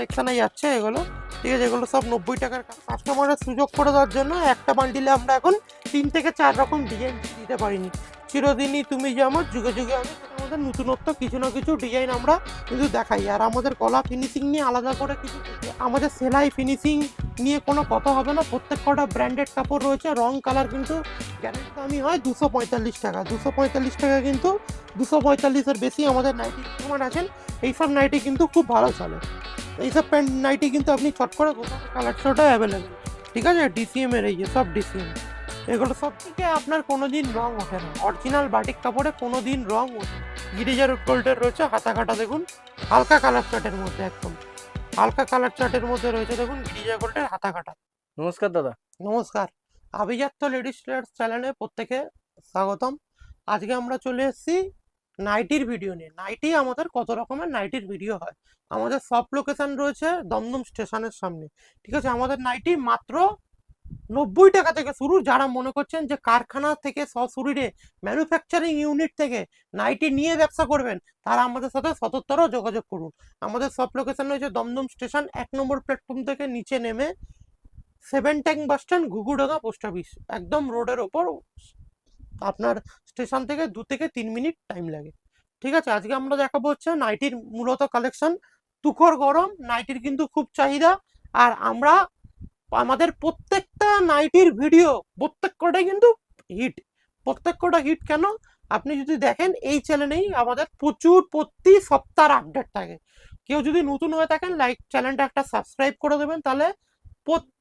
কালেকশানে যাচ্ছে এগুলো। ঠিক আছে, এগুলো সব নব্বই টাকার কাস্টমারের সুযোগ করে দেওয়ার জন্য একটা বান্ডিলে আমরা এখন তিন থেকে চার রকম ডিজাইন দিতে পারিনি। চিরদিনই তুমি যেমন যুগে যুগে আমি আমাদের নতুনত্ব, কিছু না কিছু ডিজাইন আমরা কিন্তু দেখাই। আর আমাদের গলা ফিনিশিং নিয়ে আলাদা করে কিছু আমাদের সেলাই ফিনিশিং নিয়ে কোনো কথা হবে না। প্রত্যেক কটা ব্র্যান্ডেড কাপড় রয়েছে, রং কালার কিন্তু গ্যারেন্টি দামি হয় দুশো পঁয়তাল্লিশ টাকা। দুশো পঁয়তাল্লিশ টাকা কিন্তু দুশো পঁয়তাল্লিশের বেশি আমাদের নাইটি আছেন। এইসব নাইটি কিন্তু খুব ভালো চলে। এইসব প্যান্ট নাইটি কিন্তু আপনি চট করে শোটা অ্যাভেলেবেল ঠিক আছে? ডিসিএম এর এই যে সব ডিসিএম এগুলো সব থেকে আপনার কোনো দিন রং ওঠে না। অরিজিনাল বাটিক কাপড়ে কোনো দিন রং ওঠে গিরিজার গোল্ডের রয়েছে হাতা কাটা দেখুন। হালকা কালার চার্টের মধ্যে একদম। হালকা কালার চার্টের মধ্যে রয়েছে দেখুন গিরিজা গোল্ডের হাতা কাটা নমস্কার দাদা। নমস্কার। আভিজাত্য লেডিস টেলার্স চ্যানেলে প্রত্যেকে স্বাগতম। আজকে আমরা চলে এসেছি নাইটির ভিডিও নিয়ে। নাইটি আমাদের কত রকমের নাইটির ভিডিও হয়। আমাদের সব লোকেশন রয়েছে দমদম স্টেশনের সামনে। ঠিক আছে? আমাদের নাইটি মাত্র নব্বই টাকা থেকে শুরু। যারা মনে করছেন যে কারখানা থেকে সশরীরে ম্যানুফ্যাকচারিং ইউনিট থেকে নাইটি নিয়ে ব্যবসা করবেন, তারা আমাদের সাথে সতর্কতর যোগাযোগ করুন। আমাদের সব লোকেশন রয়েছে দমদম স্টেশন এক নম্বর প্ল্যাটফর্ম থেকে নিচে নেমে seven tank bus stand Ghughudanga post office একদম রোডের ওপর আপনার স্টেশন থেকে দু থেকে তিন মিনিট টাইম লাগে। ঠিক আছে? আজকে আমরা দেখাবো হচ্ছে নাইটির মূলত কালেকশন তুখর গরম নাইটির কিন্তু খুব চাহিদা। আর আমরা, আমাদের প্রত্যেকটা নাইটির ভিডিও প্রত্যেক কটাই কিন্তু হিট প্রত্যেক কটা হিট কেন? আপনি যদি দেখেন, এই চ্যানেলেই আমাদের প্রচুর প্রতি সপ্তাহ আপডেট থাকে। কেউ যদি নতুন হয়ে থাকেন লাইক চ্যানেলটা একটা সাবস্ক্রাইব করে দেবেন, তাহলে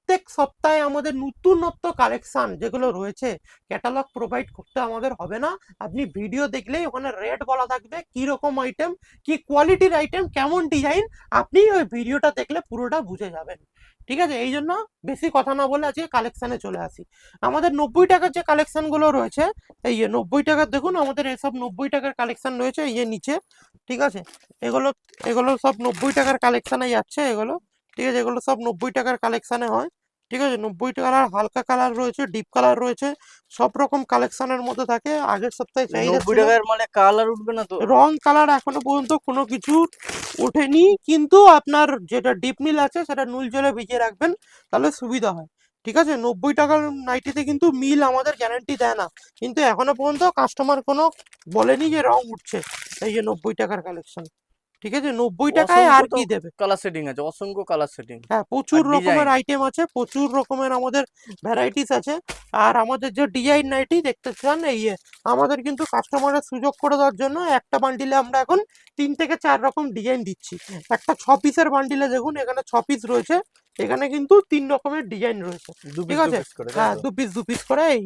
প্রত্যেক সপ্তাহে আমাদের নতুনত্ব কালেকশন যেগুলো রয়েছে ক্যাটালগ প্রোভাইড করতে আমাদের হবে না। আপনি ভিডিও দেখলেই ওখানে রেট বলা থাকবে, কি রকম আইটেম কি কোয়ালিটির আইটেম কেমন ডিজাইন আপনি ওই ভিডিওটা দেখলে পুরোটা বুঝে যাবেন। ঠিক আছে? এই জন্য বেশি কথা না বলে আজকে কালেকশানে চলে আসি। আমাদের নব্বই টাকার যে কালেকশনগুলো রয়েছে, এই যে নব্বই টাকার দেখুন, আমাদের এসব নব্বই টাকার কালেকশান রয়েছে, এই যে নিচে। ঠিক আছে? এগুলো এগুলো সব নব্বই টাকার কালেকশানে যাচ্ছে, এগুলো। ঠিক আছে? এগুলো সব নব্বই টাকার কালেকশানে হয়। ঠিক আছে? নব্বই টাকার হালকা কালার রয়েছে ডিপ কালার রয়েছে সব রকম কালেকশনের মধ্যে থাকে। আগের সপ্তাহে নব্বই টাকার মানে কালার উঠবে না তো? রং কালার এখনও পর্যন্ত কোনো কিছু ওঠেনি কিন্তু আপনার যেটা ডিপ নীল আছে সেটা নুল জলে ভিজিয়ে রাখবেন তাহলে সুবিধা হয়। ঠিক আছে? নব্বই টাকার নাইটিতে কিন্তু মিল আমাদের গ্যারান্টি দেয় না। কিন্তু এখনও পর্যন্ত কাস্টমার কোনো বলেনি যে রং উঠছে এই যে নব্বই টাকার কালেকশন ঠিক আছে? নব্বই টাকায় আর কি দেবে? কালার সেটিং আছে অসংখ্য কালার সেটিং হ্যাঁ প্রচুর রকমের আইটেম আছে প্রচুর রকমের আমাদের ভ্যারাইটিস আছে। আর আমাদের যে ডিজাইন নাইটি দেখতে চান এই আমাদের কিন্তু কাস্টমারের সুযোগ করে দেওয়ার জন্য একটা বান্ডিলে আমরা এখন তিন থেকে চার রকম ডিজাইন দিচ্ছি। একটা ছ পিসের বান্ডিলে দেখুন এখানে ছ পিস রয়েছে এখানে কিন্তু তিন রকমের ডিজাইন রয়েছে। ঠিক আছে? হ্যাঁ দু পিস দু পিস করে এই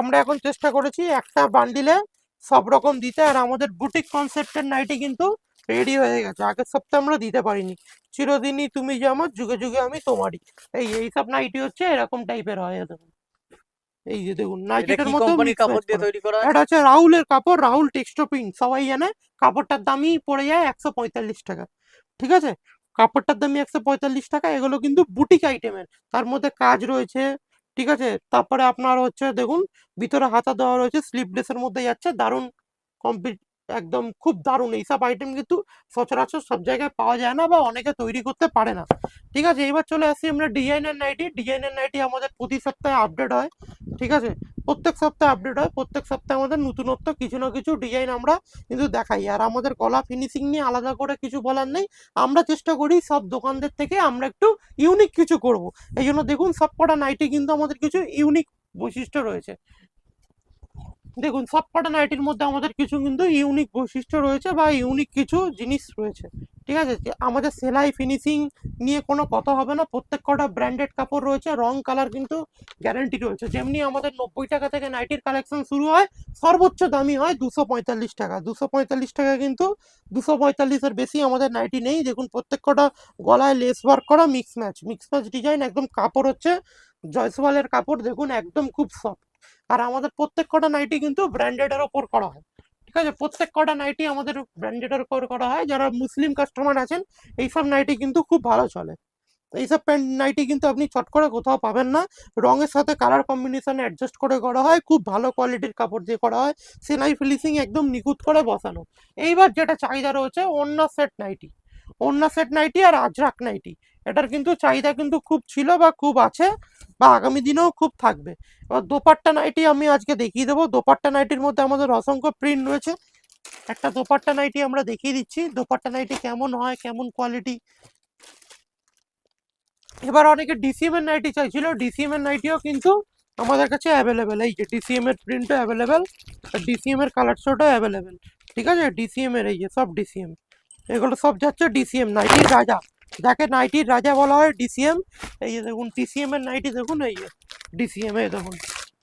আমরা এখন চেষ্টা করেছি একটা বান্ডিলে সব রকম দিতে আর আমাদের বুটিক কনসেপ্টের নাইটি কিন্তু রেডি হয়ে গেছে। আগের সপ্তাহে আমরা দিতে পারিনি। চিরদিনই তুমি যে আমার যুগে যুগে আমি তোমারই। এই এইসব নাইটি হচ্ছে এরকম টাইপের হয় দেখুন এই যে দেখুন নাইটিটার কি মধ্যে কাপড় দিয়ে তৈরি করা এটা হচ্ছে রাহুলের কাপড় রাহুল টেক্সটো প্রিন্ট সবাই জানে কাপড়টার দামই পড়ে যায় একশো পঁয়তাল্লিশ টাকা। ঠিক আছে? কাপড়টার দামই একশো পঁয়তাল্লিশ টাকা এগুলো কিন্তু বুটিক আইটেমের তার মধ্যে কাজ রয়েছে ঠিক আছে? তারপরে আপনার হচ্ছে দেখুন, ভিতরে হাতা দেওয়া রয়েছে স্লিভলেসের মধ্যে যাচ্ছে, দারুণ কমপ্লিট একদম খুব দারুণ। এইসব আইটেম কিন্তু সচরাচর সব জায়গায় পাওয়া যায় না বা অনেকে তৈরি করতে পারে না। ঠিক আছে? এবার চলে আসি আমরা ডিজাইনের নাইটি ডিজাইনের নাইটি আমাদের প্রতি সপ্তাহে আপডেট হয়। ঠিক আছে? প্রত্যেক সপ্তাহে আপডেট হয়। প্রত্যেক সপ্তাহে আমাদের নতুনত্ব কিছু না কিছু ডিজাইন আমরা কিন্তু দেখাই। আর আমাদের গলা ফিনিশিং নিয়ে আলাদা করে কিছু বলার নেই। আমরা চেষ্টা করি সব দোকানদের থেকে আমরা একটু ইউনিক কিছু করব। এই জন্য দেখুন সব কটা নাইটি কিন্তু আমাদের কিছু ইউনিক বৈশিষ্ট্য রয়েছে। দেখুন, সব কটা নাইটির মধ্যে আমাদের কিছু কিন্তু ইউনিক বৈশিষ্ট্য রয়েছে বা ইউনিক কিছু জিনিস রয়েছে। ঠিক আছে? আমাদের সেলাই ফিনিশিং নিয়ে কোনো কথা হবে না। প্রত্যেক কটা ব্র্যান্ডেড কাপড় রয়েছে, রং কালার কিন্তু গ্যারান্টি রয়েছে। যেমনি আমাদের নব্বই টাকা থেকে নাইটির কালেকশন শুরু হয়, সর্বোচ্চ দামি হয় দুশো পঁয়তাল্লিশ টাকা। দুশো পঁয়তাল্লিশ টাকা কিন্তু দুশো পঁয়তাল্লিশের বেশি আমাদের নাইটি নেই। দেখুন, প্রত্যেক কটা গলায় লেস ওয়ার্ক করা mix match mix match design একদম কাপড় হচ্ছে জয়সওয়ালের কাপড়। দেখুন, একদম খুব সফট আর আমাদের প্রত্যেক কটা নাইটি কিন্তু ব্র্যান্ডেডের ওপর করা হয়। ঠিক আছে? প্রত্যেক কটা নাইটি আমাদের ব্র্যান্ডেডের ওপর করা হয়। যারা মুসলিম কাস্টমার আছেন এইসব নাইটি কিন্তু খুব ভালো চলে। এইসব প্যান্ট নাইটি কিন্তু আপনি চট করে কোথাও পাবেন না। রঙের সাথে কালার কম্বিনেশন অ্যাডজাস্ট করে করা হয়। খুব ভালো কোয়ালিটির কাপড় দিয়ে করা হয়। সেলাই ফিনিশিং একদম নিখুঁত করে বসানো। এইবার যেটা চাহিদা রয়েছে, অন্য সেট নাইটি ওন্না সেট নাইটি আর আজরাক নাইটি এটার কিন্তু চাহিদা কিন্তু খুব ছিল বা খুব আছে বা আগামী দিনেও খুব থাকবে। এবার দোপাট্টা নাইটি আমি আজকে দেখিয়ে দেবো। দোপাট্টা নাইটির মধ্যে আমাদের অসংখ্য প্রিন্ট রয়েছে। একটা দোপাট্টা নাইটি আমরা দেখিয়ে দিচ্ছি। দোপাট্টা নাইটি কেমন হয়, কেমন কোয়ালিটি এবার অনেকে ডিসিএম এর নাইটি চাইছিল। ডিসিএম এর নাইটিও কিন্তু আমাদের কাছে অ্যাভেলেবেল এই যে ডিসিএম এর প্রিন্টও অ্যাভেলেবেল আর ডিসিএম এর কালার শোটাও অ্যাভেলেবেল ঠিক আছে? ডিসিএম এর, এই যে সব ডিসিএম এগুলো সব যাচ্ছে ডিসিএম নাইটির রাজা। যাকে নাইটির রাজা বলা হয় ডিসিএম এই দেখুন ডিসিএম এর নাইটি দেখুন এই ডিসিএম এই দেখুন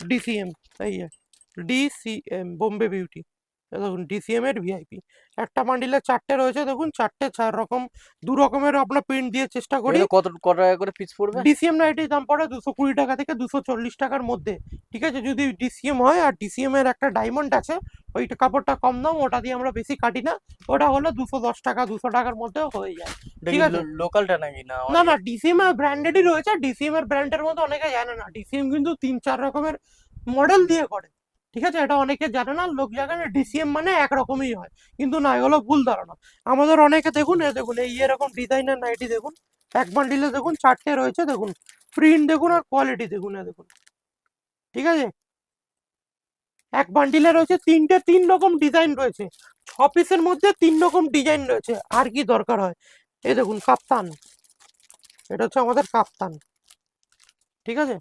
ডিসিএম এই ডিসিএম বোম্বে বিউটি দেখুন ডিসিএম এর ভিআইপি একটা বান্ডিলে চারটে রয়েছে দেখুন চারটে চার রকম দু রকমের আপনার প্রিন্ট দিয়ে চেষ্টা করি। কত কত টাকা করে পিস পড়বে? ডিসিএম নাইটির দাম পড়ে দুশো কুড়ি টাকা থেকে দুশো চল্লিশ টাকার মধ্যে। ঠিক আছে যদি ডিসিএম হয় আর ডিসিএম এর একটা ডায়মন্ড আছে ওইটা কাপড়টা কম দাম ওটা দিয়ে আমরা বেশি কাটি না ওটা হলো দুশো দশ টাকা দুশো টাকার মধ্যে হয়ে যায়। ঠিক আছে। লোকালটা নাকি? না না না ডিসিএম এর ব্র্যান্ডেডই রয়েছে ডিসিএম এর ব্র্যান্ডের মধ্যে অনেকে জানে না। ডিসিএম কিন্তু তিন চার রকমের মডেল দিয়ে করে। ঠিক আছে? এটা অনেকে জানে না লোক জানে ডিসিএম মানে একরকমই হয়। কিন্তু না এগুলো ভুল ধারণা। আমাদের অনেকে দেখুন এ দেখুন এই এরকম ডিজাইনের নাইটি দেখুন এক বান্ডিলে দেখুন চারটে রয়েছে দেখুন। প্রিন্ট দেখুন আর কোয়ালিটি দেখুন এ দেখুন। ঠিক আছে? এক বান্ডিলে রয়েছে তিনটে তিন রকম ডিজাইন রয়েছে। ছ পিসের মধ্যে তিন রকম ডিজাইন রয়েছে। আর কি দরকার হয়? এই দেখুন, কাপ্তান। এটা হচ্ছে আমাদের কাপ্তান। ঠিক আছে?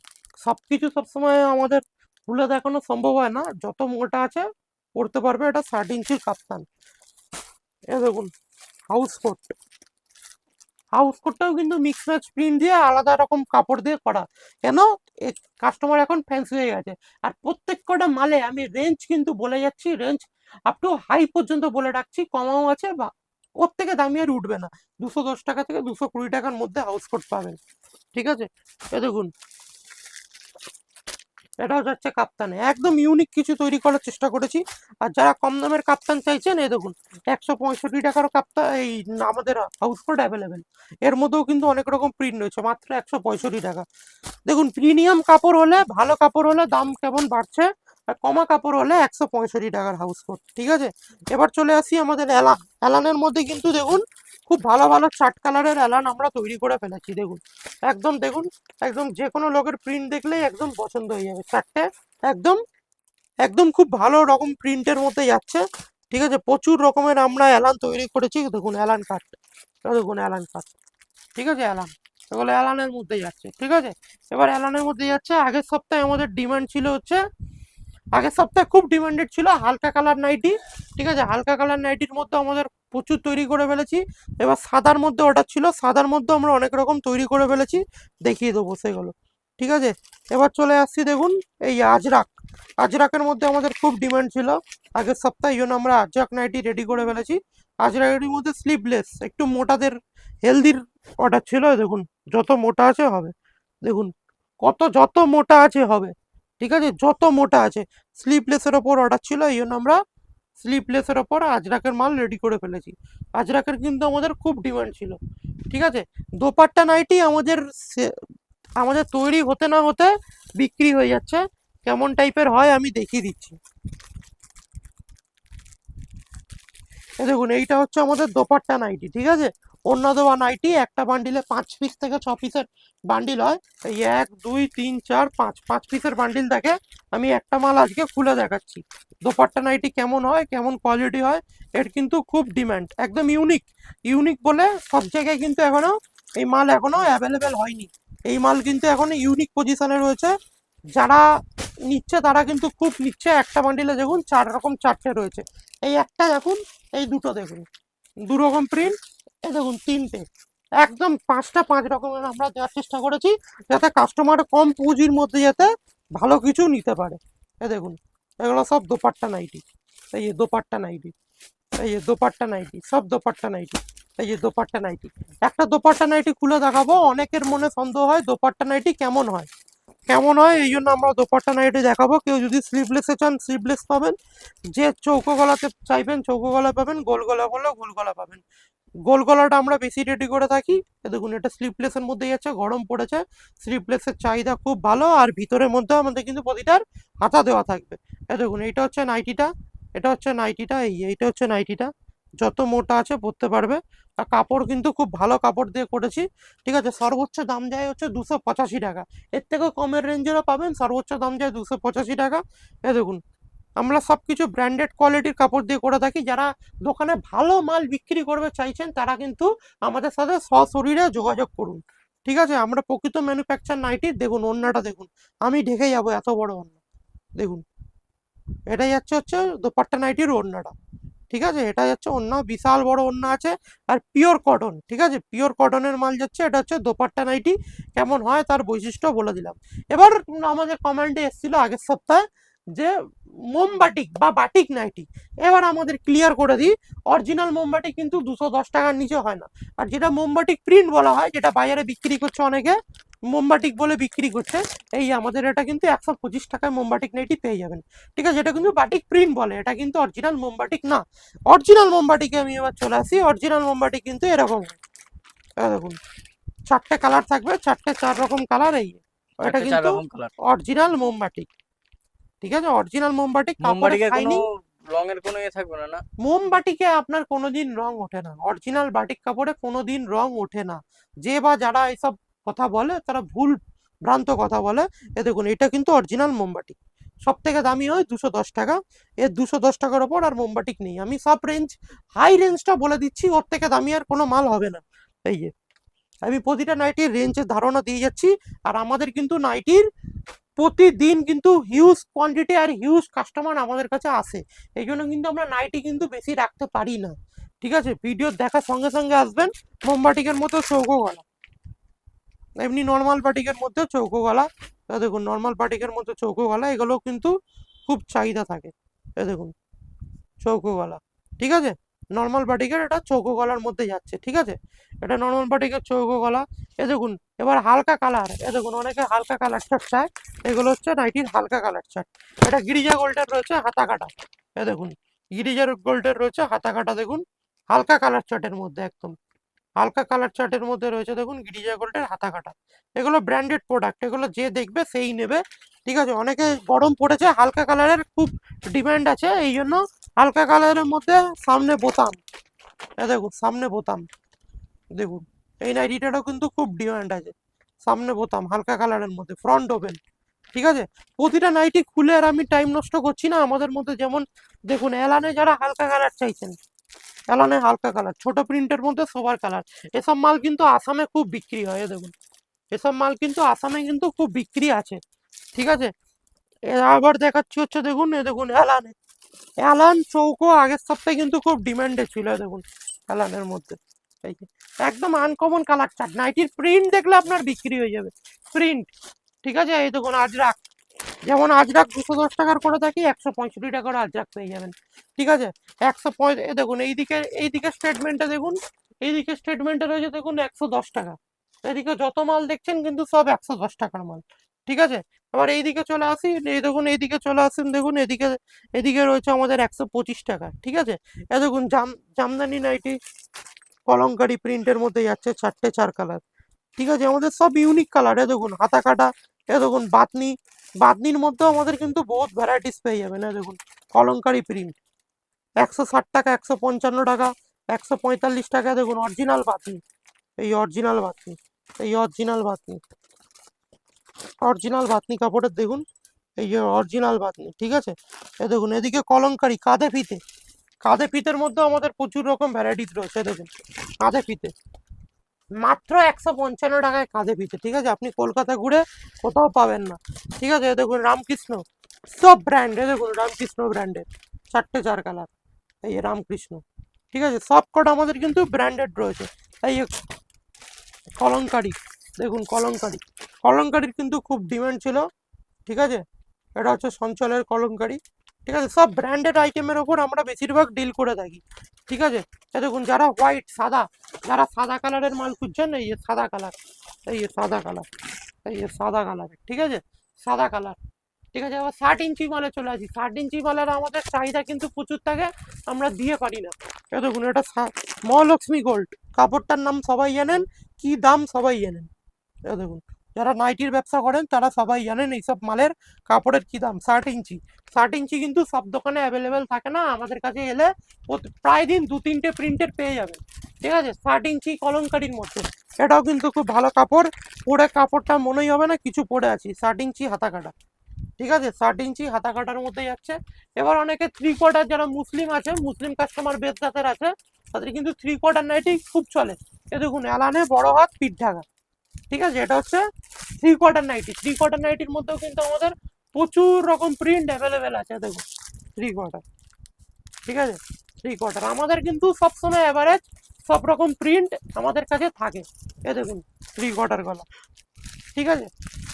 সবকিছু সবসময় আমাদের খুলে দেখানো সম্ভব হয় না। যত মোটা আছে, পড়তে পারবে এটা ষাট ইঞ্চির কাপ্তান। এ দেখুন হাউস কোট হাউস কোটটাও কিন্তু মিক্স ম্যাচ প্রিন্ট দিয়ে আলাদা রকম কাপড় দিয়ে করা। কেন? কাস্টমার এখন ফ্যান্সি হয়ে গেছে। আর প্রত্যেক কটা মালে আমি রেঞ্জ কিন্তু বলে যাচ্ছি রেঞ্জ আপ টু হাই পর্যন্ত বলে রাখছি, কমাও আছে বা ওর থেকে দামি আর উঠবে না। দুশো দশ টাকা থেকে দুশো কুড়ি টাকার মধ্যে হাউস কোট পাবেন। ঠিক আছে? এ দেখুন এটাও হচ্ছে কাপ্তান। একদম ইউনিক কিছু তৈরি করার চেষ্টা করেছি। আর যারা কম দামের কাপ্তান চাইছেন, এই দেখুন, একশো পঁয়ষট্টি টাকারও কাপ্তা এই আমাদের হাউস কোট অ্যাভেলেবেল এর মধ্যেও কিন্তু অনেক রকম প্রিন্ট রয়েছে, মাত্র একশো পঁয়ষট্টি টাকা। দেখুন প্রিমিয়াম কাপড় হলে, ভালো কাপড় হলে দাম কেমন বাড়ছে? আর কমা কাপড় হলে একশো পঁয়ষট্টি টাকার হাউস কোট ঠিক আছে? এবার চলে আসি আমাদের অ্যালা অ্যালানের মধ্যে কিন্তু দেখুন, খুব ভালো ভালো চার্ট কালারের অ্যালান আমরা তৈরি করে ফেলেছি, দেখুন। একদম দেখুন, একদম যে কোনো লোকের প্রিন্ট দেখলেই একদম পছন্দ হয়ে যাবে। চারটে একদম একদম খুব ভালো রকম প্রিন্টের মধ্যে যাচ্ছে, ঠিক আছে? প্রচুর রকমের আমরা অ্যালান তৈরি করেছি, দেখুন অ্যালান কাট দেখুন অ্যালান কাট ঠিক আছে অ্যালান এগুলো অ্যালানের মধ্যে যাচ্ছে, ঠিক আছে? এবার অ্যালানের মধ্যে যাচ্ছে, আগের সপ্তাহে আমাদের ডিমান্ড ছিল হচ্ছে আগের সপ্তাহে খুব ডিমান্ডেড ছিল, হালকা কালার নাইটি ঠিক আছে? হালকা কালার নাইটির মধ্যে আমাদের প্রচুর তৈরি করে ফেলেছি। এবার সাদার মধ্যে অর্ডার ছিল, সাদার মধ্যে আমরা অনেক রকম তৈরি করে ফেলেছি, দেখিয়ে দেবো সেগুলো, ঠিক আছে? এবার চলে আসছি দেখুন, এই আজরাক, আজরাকের মধ্যে আমাদের খুব ডিমান্ড ছিল। আগের সপ্তাহে জন্য আমরা আজরাক নাইটি রেডি করে ফেলেছি। আজরাকের মধ্যে স্লিভলেস একটু মোটাদের হেলদির অর্ডার ছিল, দেখুন, যত মোটা আছে হবে, দেখুন, কত যত মোটা আছে হবে। ঠিক আছে? যত মোটা আছে। স্লিপলেসের ওপর অর্ডার ছিল, এই জন্য আমরা স্লিপলেসের ওপর আজরাকের মাল রেডি করে ফেলেছি। আজরাকের কিন্তু আমাদের খুব ডিমান্ড ছিল। ঠিক আছে? দোপাট্টা নাইটি আমাদের আমাদের তৈরি হতে না হতে বিক্রি হয়ে যাচ্ছে। কেমন টাইপের হয় আমি দেখিয়ে দিচ্ছি। দেখুন, এইটা হচ্ছে আমাদের দোপাট্টা নাইটি, ঠিক আছে? অন্য দেওয়া নাইটি একটা বান্ডিলে পাঁচ পিস থেকে ছ পিসের বান্ডিল হয়। এই এক, দুই, তিন, চার, পাঁচ পাঁচ পিসের বান্ডিল দেখে আমি একটা মাল আজকে খুলে দেখাচ্ছি। দোপাট্টা নাইটি কেমন হয়, কেমন কোয়ালিটি হয়, এর কিন্তু খুব ডিম্যান্ড একদম ইউনিক ইউনিক বলে সব জায়গায় কিন্তু এখনও এই মাল এখনও অ্যাভেলেবেল হয়নি। এই মাল কিন্তু এখন ইউনিক পজিশনে রয়েছে। যারা নিচ্ছে তারা কিন্তু খুব নিচ্ছে একটা বান্ডিলে দেখুন, চার রকম চারটে রয়েছে। এই একটা দেখুন, এই দুটো দেখুন। দু রকম প্রিন্ট এই দেখুন, তিনটে। একদম পাঁচটা পাঁচ রকমের আমরা দেওয়ার চেষ্টা করেছি, যাতে কাস্টমার কম পুঁজির মধ্যে যাতে ভালো কিছু নিতে পারে। এ দেখুন, এগুলো সব দোপাট্টা নাইটি। এই যে দোপাট্টা নাইটি, এই যে দোপাট্টা নাইটি, সব দোপাট্টা নাইটি, এই যে দোপাট্টা নাইটি। একটা দোপাট্টা নাইটি খুলে দেখাবো, অনেকের মনে সন্দেহ হয় দোপাট্টা নাইটি কেমন হয়। কেমন হয়, এই জন্য আমরা দোপাট্টা নাইটি দেখাবো। কেউ যদি স্লিভলেসে চান স্লিভলেস পাবেন। যে চৌকো গলাতে চাইবেন, চৌকো গলা পাবেন, গোল গলা হলেও গোল গলা পাবেন। গোল গলাটা আমরা বেশি রেডি করে থাকি। দেখুন, এটা স্লিভলেসের মধ্যেই আছে, গরম পড়েছে। স্লিভলেসের চাহিদা খুব ভালো, আর ভিতরের মধ্যে আমাদের কিন্তু প্রতিটার হাতা দেওয়া থাকবে। দেখুন, এইটা হচ্ছে নাইটিটা, এটা হচ্ছে নাইটিটা, এই এইটা হচ্ছে নাইটিটা। যত মোটা আছে, পরতে পারবে। আর কাপড় কিন্তু খুব ভালো কাপড় দিয়ে করেছি। ঠিক আছে, সর্বোচ্চ দাম যায় হচ্ছে দুশো পঁচাশি টাকা। এর থেকেও কমের রেঞ্জেরও পাবেন, সর্বোচ্চ দাম যায় দুশো পঁচাশি টাকা। এ দেখুন আমরা সব কিছু ব্র্যান্ডেড কোয়ালিটির কাপড় দিয়ে করে থাকি। যারা দোকানে ভালো মাল বিক্রি করবে চাইছেন, তারা কিন্তু আমাদের সাথে সশরীরে যোগাযোগ করুন। ঠিক আছে? আমরা প্রকৃত ম্যানুফ্যাকচার নাইটি দেখুন ওন্নাটা দেখুন। আমি ঢেকে যাব, এত বড় ওন্না দেখুন। এটাই যাচ্ছে হচ্ছে দোপাট্টা নাইটির ওন্নাটা ঠিক আছে? এটা যাচ্ছে অন্য, বিশাল বড় ওন্না আছে। আর পিওর কটন ঠিক আছে? পিওর কটনের মাল যাচ্ছে, এটা হচ্ছে দোপাট্টা নাইটি কেমন হয় তার বৈশিষ্ট্য বলে দিলাম। এবার আমাদের কমেন্টে এসেছিল আগের সপ্তাহে যে মোমবাটিক বা বাটিক নাইটি এবার আমাদের ক্লিয়ার করে দিই অরিজিনাল মোমবাটি কিন্তু দুশো দশ টাকার নিচে হয় না। আর যেটা মোমবাটিক প্রিন্ট বলা হয় যেটা বাজারে বিক্রি করছে অনেকে মোমবাটিক বলে বিক্রি করছে এই আমাদের এটা কিন্তু একশো পঁচিশ টাকায় মোমবাটিক নাইটি পেয়ে যাবেন। ঠিক আছে এটা কিন্তু বাটিক প্রিন্ট বলে এটা কিন্তু অরিজিনাল মোমবাটিক না। অরিজিনাল মোমবাটিকে আমি এবার চলে আসি অরিজিনাল মোমবাটি কিন্তু এরকম। দেখুন চারটে কালার থাকবে চারটে চার রকম কালার এই এটা কিন্তু অরিজিনাল মোমবাটিক ঠিক আছে? অরিজিনাল মোমবাটিক কাপড়ে শাইনিং রঙের কোনো ইয়ে থাকবে না না? মোমবাটিকে আপনার কোনোদিন রং ওঠে না। অরিজিনাল বাটিক কাপড়ে কোনোদিন রং ওঠে না। যে বা যারা এইসব কথা বলে তারা ভুল ভ্রান্ত কথা বলে। এ দেখুন এটা কিন্তু অরিজিনাল মোমবাটিক সব থেকে দামি হয় দুশো দশ টাকা। এর দুশো দশ টাকার ওপর আর মোমবাটিক নেই। আমি সব রেঞ্জ হাই রেঞ্জটা বলে দিচ্ছি ওর থেকে দামি আর কোনো মাল হবে না। এই যে আমি প্রতিটা নাইটির রেঞ্জের ধারণা দিয়ে যাচ্ছি। আর আমাদের কিন্তু নাইটির প্রতিদিন কিন্তু হিউজ কোয়ান্টিটি আর হিউজ কাস্টমার আমাদের কাছে আসে। এই জন্য কিন্তু আমরা নাইটি কিন্তু বেশি রাখতে পারি না। ঠিক আছে? ভিডিও দেখার সঙ্গে সঙ্গে আসবেন মোমবাটিকের মতো চৌকো গলা এমনি নর্মাল বাটিকের মধ্যে চৌকো গলা দেখুন নর্মাল বাটিকের মধ্যে চৌকো গলা এগুলো কিন্তু খুব চাহিদা থাকে। দেখুন চৌকো গলা ঠিক আছে? নর্মাল বাটিকের এটা চৌকো গলার মধ্যে যাচ্ছে, ঠিক আছে? এটা নর্মাল বাটিকের চৌকো গলা। এ দেখুন, এবার হালকা কালার এ দেখুন, অনেকে হালকা কালার চার্ট চায়, এগুলো হচ্ছে নাইটির হালকা কালার চার্ট এটা গিরিজা গোল্ডের রয়েছে হাতা কাটা। এ দেখুন গিরিজার গোল্ডের রয়েছে হাতা কাটা, দেখুন, হালকা কালার চার্টের মধ্যে একদম। হালকা কালার চার্টের মধ্যে রয়েছে, দেখুন, গিরিজা গোল্ডের হাতা কাটা। এগুলো ব্র্যান্ডেড প্রোডাক্ট এগুলো যে দেখবে সেই নেবে, ঠিক আছে? অনেকে গরম পড়েছে, হালকা কালারের খুব ডিমান্ড আছে এই জন্য হালকা কালারের মধ্যে সামনে বোতাম। দেখুন, সামনে বোতাম। দেখুন, এই নাইটিটারও কিন্তু খুব ডিমান্ড আছে। সামনে বোতাম, হালকা কালারের মধ্যে ফ্রন্ট ওপেন ঠিক আছে? প্রতিটা নাইটি খুলে আর আমি টাইম নষ্ট করছি না। আমাদের মধ্যে যেমন, দেখুন এলানে যারা হালকা কালার চাইছেন এলানে হালকা কালার, ছোট প্রিন্টের মধ্যে সবার কালার। এসব মাল কিন্তু আসামে খুব বিক্রি হয় দেখুন। এসব মাল কিন্তু আসামে কিন্তু খুব বিক্রি আছে। ঠিক আছে? আবার দেখাচ্ছি হচ্ছে, দেখুন, এ দেখুন এলানে অ্যালান চৌকো আগের সপ্তাহে কিন্তু খুব ডিমান্ডে ছিল, দেখুন, অ্যালানের মধ্যে। একদম আনকমন কালার চার্ট নাইটির প্রিন্ট দেখলে আপনার বিক্রি হয়ে যাবে। প্রিন্ট ঠিক আছে? এই দেখুন আজরাক যেমন আজরাক দুশো দশ টাকার করে থাকি, একশো পঁয়ষট্টি টাকার আজরাক পেয়ে যাবেন। ঠিক আছে? একশো পঁয় দেখুন এইদিকে এইদিকে স্টেটমেন্টে দেখুন এইদিকে স্টেটমেন্টে রয়েছে, দেখুন, একশো দশ টাকা। এদিকে যত মাল দেখছেন, কিন্তু সব একশো দশ টাকার মাল। ঠিক আছে? আবার এইদিকে চলে আসি, এই দেখুন, এইদিকে চলে আসুন, দেখুন, এদিকে এদিকে রয়েছে আমাদের একশো পঁচিশ টাকা, ঠিক আছে? এ দেখুন, জাম, জামদানি নাইটি, কলঙ্কারি প্রিন্টের মধ্যে যাচ্ছে চারটে চার কালার ঠিক আছে? আমাদের সব ইউনিক কালার এ দেখুন, হাতা কাটা, এ দেখুন, বাতনি, বাতনির মধ্যেও আমাদের কিন্তু বহুত ভ্যারাইটিস পেয়ে যাবেন, এ দেখুন, কলঙ্কারি প্রিন্ট একশো ষাট টাকা, একশো পঞ্চান্ন টাকা, একশো পঁয়তাল্লিশ টাকা দেখুন অরিজিনাল বাতনি, এই অরিজিনাল বাতনি, এই অরিজিনাল বাতনি। অরিজিনাল বাতনি কাপড়ের, দেখুন। এই যে অরিজিনাল বাতনি ঠিক আছে? এ দেখুন, এদিকে কলঙ্কারি, কাঁধে ফিতে। কাঁধে ফিতের মধ্যে আমাদের প্রচুর রকম ভ্যারাইটিস রয়েছে দেখুন, কাঁধে ফিতে। মাত্র একশো পঞ্চান্ন টাকায় কাঁধে ফিতে, ঠিক আছে? আপনি কলকাতা ঘুরে কোথাও পাবেন না, ঠিক আছে? এ দেখুন, রামকৃষ্ণ, সব ব্র্যান্ড দেখুন, রামকৃষ্ণ ব্র্যান্ডের চারটে চার কালার এই রামকৃষ্ণ, ঠিক আছে? সব কটা আমাদের কিন্তু ব্র্যান্ডেড রয়েছে, এই কলঙ্কারি। দেখুন, কলঙ্কারি। কলঙ্কারির কিন্তু খুব ডিমান্ড ছিল, ঠিক আছে? এটা হচ্ছে সঞ্চলের কলঙ্কারি, ঠিক আছে? সব ব্র্যান্ডেড আইটেমের ওপর আমরা বেশিরভাগ ডিল করে থাকি, ঠিক আছে? দেখুন, যারা হোয়াইট সাদা, যারা সাদা কালারের মাল খুঁজছেন, এই যে সাদা কালার এই যে সাদা কালার এই যে সাদা কালার ঠিক আছে? সাদা কালার ঠিক আছে? আবার ষাট ইঞ্চি মালে চলে আসি, ষাট ইঞ্চি মালের আমাদের চাহিদা কিন্তু প্রচুর থাকে, আমরা দিয়ে পারি না। দেখুন, এটা মহালক্ষ্মী গোল্ড কাপড়টার নাম সবাই জানেন, কি দাম সবাই জানেন। দেখুন, যারা নাইটির ব্যবসা করেন, তারা সবাই জানেন এইসব মালের কাপড়ের কি দাম, ষাট ইঞ্চি। ষাট ইঞ্চি কিন্তু সব দোকানে অ্যাভেলেবেল থাকে না, আমাদের কাছে এলে প্রায় দিন দু তিনটে প্রিন্টের পেয়ে যাবেন। ঠিক আছে? ষাট ইঞ্চি কলমকারির মধ্যে। এটাও কিন্তু খুব ভালো কাপড়। পরে কাপড়টা মনেই হবে না, কিছু পরে আছি। ষাট ইঞ্চি হাতা কাটা ঠিক আছে? ষাট ইঞ্চি হাতা কাটার মধ্যে যাচ্ছে। এবার অনেকে থ্রি কোয়ার্টার যারা মুসলিম আছে, মুসলিম কাস্টমার জাতের আছে, তাদের কিন্তু থ্রি কোয়ার্টার নাইটি খুব চলে। এ দেখুন, এলানে বড় হাত, পিঠ ঢাকা। ঠিক আছে? এটা হচ্ছে three quarter nighty three quarter নাইটির মধ্যেও কিন্তু আমাদের প্রচুর রকম প্রিন্ট অ্যাভেলেবেল আছে, দেখুন। থ্রি কোয়ার্টার ঠিক আছে? থ্রি কোয়ার্টার আমাদের কিন্তু সবসময় অ্যাভারেজ সব রকম প্রিন্ট আমাদের কাছে থাকে। এ দেখুন থ্রি কোয়ার্টার গলা, ঠিক আছে?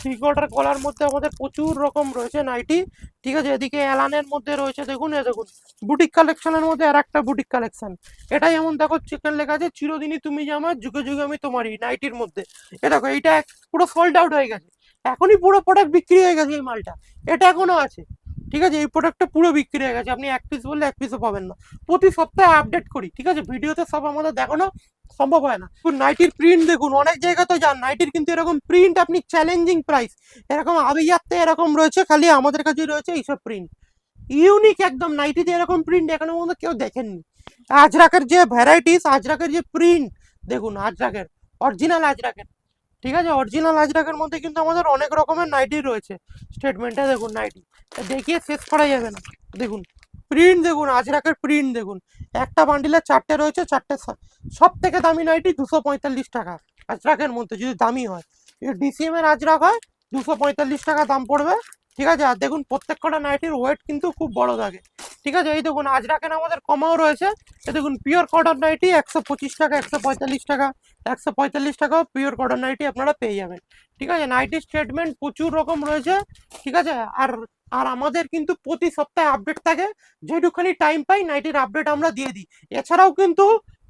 থ্রি কোয়ার্টার গলার মধ্যে আমাদের প্রচুর রকম রয়েছে নাইটি। ঠিক আছে, এদিকে অ্যালানের মধ্যে রয়েছে, দেখুন, এ দেখুন, বুটিক কালেকশনের মধ্যে আর একটা বুটিক কালেকশন। এটা যেমন দেখো চিকেন লেখা আছে, চিরদিনই তুমি যে আমার যুগে যুগে আমি তোমারই নাইটির মধ্যে। এ দেখো, এইটা পুরো সোল্ড আউট হয়ে গেছে। এখনই পুরো প্রোডাক্ট বিক্রি হয়ে গেছে এই মালটা। এটা এখনও আছে। ঠিক আছে? এই প্রোডাক্টটা পুরো বিক্রি হয়ে গেছে। আপনি এক পিস বললে এক পিসও পাবেন না। প্রতি সপ্তাহে আপডেট করি, ঠিক আছে? ভিডিওতে সব আমাদের দেখানো সম্ভব হয় না। নাইটির প্রিন্ট দেখুন, অনেক জায়গাতে যান। নাইটির কিন্তু এরকম প্রিন্ট আপনি চ্যালেঞ্জিং প্রাইস এরকম আবিয়াতে এরকম রয়েছে, খালি আমাদের কাছে রয়েছে এইসব প্রিন্ট ইউনিক একদম নাইটিতে এরকম প্রিন্ট এখনও পর্যন্ত কেউ দেখেননি। আজরাকের যে ভ্যারাইটিস আজরাকের যে প্রিন্ট দেখুন, আজরাকের অরিজিনাল আজরাকের। ঠিক আছে? অরিজিনাল আজরাকের মধ্যে কিন্তু আমাদের অনেক রকমের নাইটি রয়েছে। স্টেটমেন্টে দেখুন নাইটি দেখিয়ে শেষ করা যাবে না। দেখুন প্রিন্ট দেখুন, আজরাকের প্রিন্ট দেখুন। একটা বান্ডিলে চারটে রয়েছে, চারটে সব থেকে দামি নাইটি দুশো পঁয়তাল্লিশ টাকা আজরাকের মধ্যে, যদি দামি হয়। ডিসিএম এর আজরাক হয়, দুশো পঁয়তাল্লিশ টাকা দাম পড়বে। ঠিক আছে? আর দেখুন প্রত্যেক কটা নাইটির ওয়েট কিন্তু খুব বড় থাকে। ঠিক আছে? এই দেখুন, আজরাকের আমাদের কমাও রয়েছে। এই দেখুন পিওর কটন নাইটি একশো পঁচিশ টাকা, একশো পঁয়তাল্লিশ টাকা, একশো পঁয়তাল্লিশ টাকাও পিওর কটন নাইটি আপনারা পেয়ে যাবেন। ঠিক আছে? নাইটি স্টেটমেন্ট প্রচুর রকম রয়েছে। ঠিক আছে? আর আর আমাদের কিন্তু প্রতি সপ্তাহে আপডেট থাকে যেটুখানি টাইম পাই নাইটির আপডেট আমরা দিয়ে দিই। এছাড়াও কিন্তু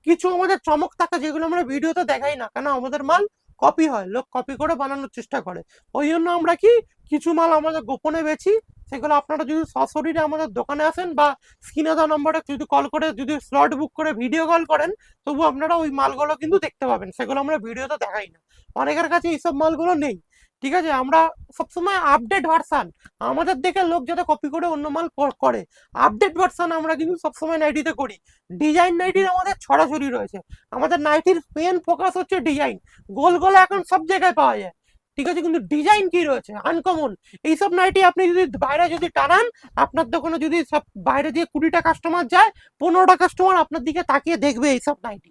কিছু আমাদের চমক থাকে, যেগুলো আমরা ভিডিওতে দেখাই না, কেন আমাদের মাল কপি হয়, লোক কপি করে বানানোর চেষ্টা করে। ওই জন্য আমরা কি কিছু মাল আমাদের গোপনে বেছি সেগুলো আপনারা যদি সশরীরে আমাদের দোকানে আসেন বা স্ক্রিনে দেওয়া নম্বরে যদি কল করে, যদি স্লট বুক করে ভিডিও কল করেন তবু আপনারা ওই মালগুলো কিন্তু দেখতে পাবেন, সেগুলো আমরা ভিডিওতে দেখাই না। অনেকের কাছে এইসব মালগুলো নেই। ঠিক আছে? আমরা সবসময় আপডেট ভার্সান আমাদের দেখে লোক যাতে কপি করে অন্য মাল করে। আপডেট ভার্সান আমরা কিন্তু সবসময় নাইটিতে করি। ডিজাইন নাইটির আমাদের ছড়াছড়ি রয়েছে। আমাদের নাইটির মেন ফোকাস হচ্ছে ডিজাইন গোল গোল এখন সব জায়গায় পাওয়া যায়। ঠিক আছে? কিন্তু ডিজাইন কি রয়েছে? আনকমন এইসব নাইটি আপনি যদি বাইরে যদি টানান, আপনার দোকানে যদি সব বাইরে দিয়ে কুড়িটা কাস্টমার যায়, পনেরোটা কাস্টমার আপনার দিকে তাকিয়ে দেখবে এইসব নাইটি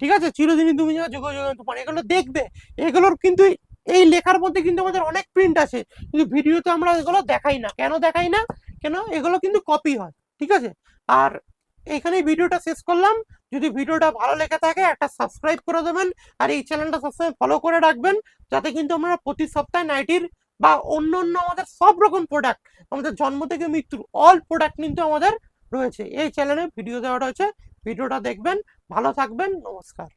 ঠিক আছে? চিরদিনই তুমি যা যোগ যোগ তোমার এগুলো দেখবে। এগুলোর কিন্তু এই লেখার মধ্যে কিন্তু আমাদের অনেক প্রিন্ট আছে। কিন্তু ভিডিওতে আমরা এগুলো দেখাই না। কেন দেখাই না? কেন? এগুলো কিন্তু কপি হয়। ঠিক আছে? আর এইখানেই ভিডিওটা শেষ করলাম। যদি ভিডিওটা ভালো লেগে থাকে, একটা সাবস্ক্রাইব করে দেবেন। আর এই চ্যানেলটা সবসময় ফলো করে রাখবেন। যাতে কিন্তু আমরা প্রতি সপ্তাহে নাইটির বা অন্য অন্য আমাদের সব রকম প্রোডাক্ট আমাদের জন্ম থেকে মৃত্যুর অল প্রোডাক্ট কিন্তু আমাদের রয়েছে। এই চ্যানেলে ভিডিও দেওয়া রয়েছে ভিডিওটা দেখবেন। ভালো থাকবেন। নমস্কার।